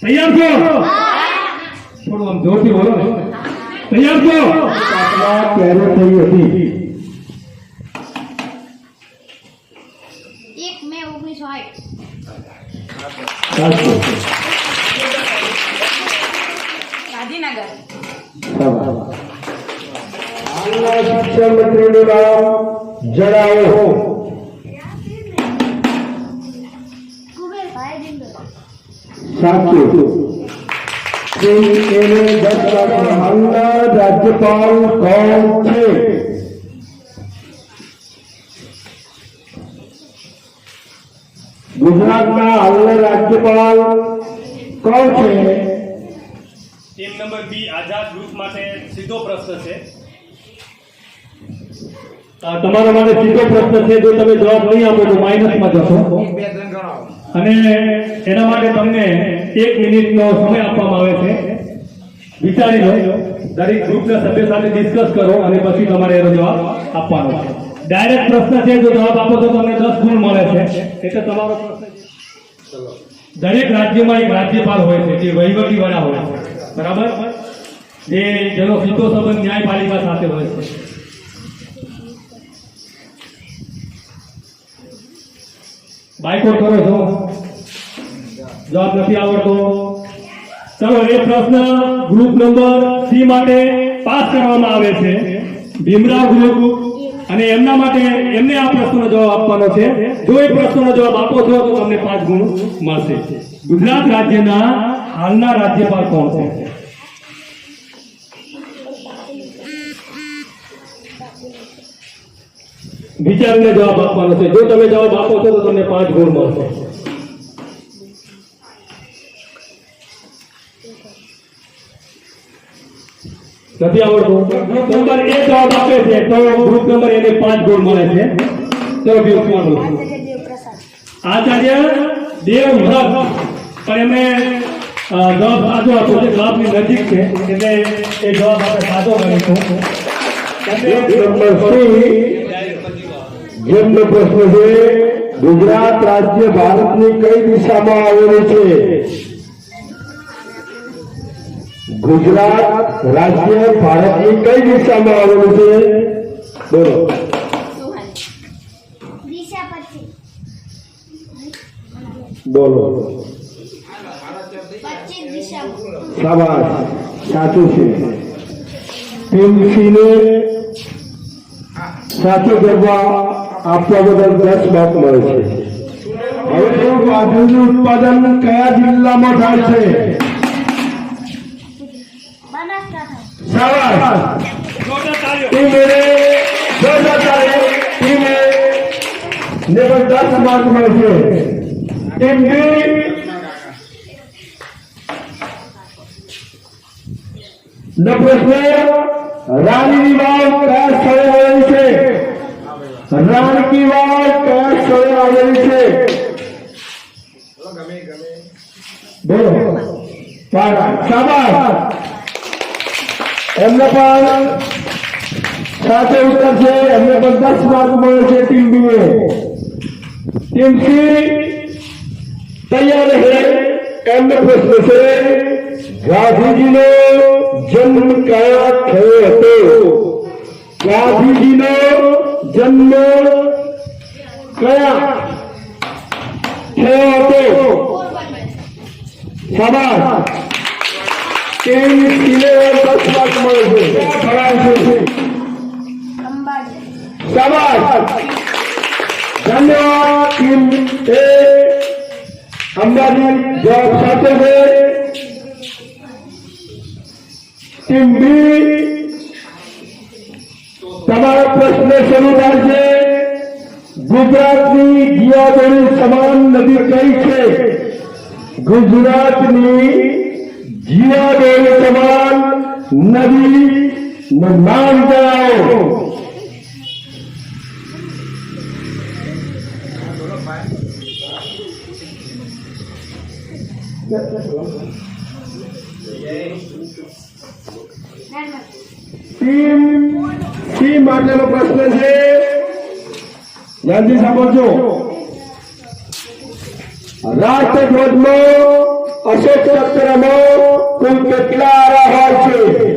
તૈયાર છો થોડું આમ જોરથી બોલો ને તૈયાર છો સ્થાપના ક્યારે થઈ હતી એક મે ઓગણીસો આઠ સાચું ગાંધીનગર શાબાશ. હાલના શિક્ષણ મંત્રીનું નામ જણાવો કુબેરભાઈ જિંદલ સાચું રાજ્યપાલ કોણ છે ગુજરાતના હાલના રાજ્યપાલ કોણ છે? Team number B Azad group માટે સીધો પ્રશ્ન છે. તમારા માટે સીધો પ્રશ્ન છે જો તમે જવાબ નહીં આપો તો માઇનસમાં જશો. અને એના માટે તમને એક મિનિટનો સમય આપવામાં આવે છે. વિચારી લો, દરેક ગ્રુપના સભ્ય સાથે ડિસ્કસ કરો અને પછી તમારે એનો જવાબ આપવાનો છે. ડાયરેક્ટ પ્રશ્ન છે, જો જવાબ આપો તો તમને દસ ગુણ મળે છે. એટલે તમારો પ્રશ્ન દરેક રાજ્યમાં એક રાજ્યપાલ હોય છે, જે વહીવટી વડા હોય છે. બરાબર? જે જેનો સીધો સંબંધ ન્યાયપાલિકા સાથે હોય છે. બાયકોટ કરો છો? જવાબ નથી આવડતો, ચલો એ પ્રશ્ન ગ્રુપ નંબર સી માટે પાસ કરવામાં આવે છે. ભીમરાવ ગ્રુપ અને એમના માટે એમને આ પ્રશ્નનો જવાબ આપવાનો છે. જો એ પ્રશ્નનો જવાબ આપો છો, તો તમને પાંચ ગુણ મળશે. ગુજરાત રાજ્યના હાલના રાજ્યપાલ કોણ છે? વિચારીને જવાબ આપવાનો છે. જો તમે જવાબ આપો છો, તો તમને પાંચ ગુણ મળશે. નથી આવડતું? નંબર એ જવાબ આપે છે. તો ગ્રુપ નંબર એને પાંચ ગુણ મળે છે. ચલો દેવ પ્રસાદ આચાર્ય દેવ ભરત પણ એમને જવાબ સાચો આપ્યો છે. જવાબની નજીક છે. એટલે એ જવાબ આપણે સાચો કરીશું નંબર જેમનો પ્રશ્ન છે ગુજરાત રાજ્ય ભારતની કઈ દિશામાં આવેલું છે? ગુજરાત રાજ્ય ભારતની કઈ દિશામાં આવેલું છે? બોલો. બોલો. શાબાશ. સાચું છે. ટીમ ને સાચો જવાબ આપવા બદલ દસ માર્ક મળે છે હવે શું બાજરીનું ઉત્પાદન કયા જિલ્લામાં થાય છે. ટીમે જોરદાર. ટીમે ને પણ દસ માર્ક મળશે ટીમ બી નો પ્રશ્ન રાણીની વાવ કયા સ્થળે આવેલી છે રાણકી વાત કયા સ્થળે આવેલી છે. બોલો. એમને પણ સાથે ઉત્તર છે એમને પણ દસ માર્ક મળે છે ટીમ બી ટીમ સી તૈયાર છે, એમને પ્રશ્ન છે, ગાંધીજીનો જન્મ કયા થયો હતો? ગાંધીજીનો જન્મ કયા થયો હતો શાબાશ ટીમ સીને દસ માર્ક મળે છે ક્યાં ફરાય છે અંબાજી શાબાશ ધન્યવાદ ટીમ પ્રશ્ન શરૂ થાય છે. ગુજરાતની જીયાદોરી સમાન નદી કઈ છે? ગુજરાતની જીયાદોરી સમાન નદી નામ જણાવો. નર્મદા ટીમ માટેનો પ્રશ્ન છે. ધ્યાનથી સાંભળજો રાષ્ટ્રધ્વજમાં અશોક ચક્રમાં કુલ કેટલા આરા છે?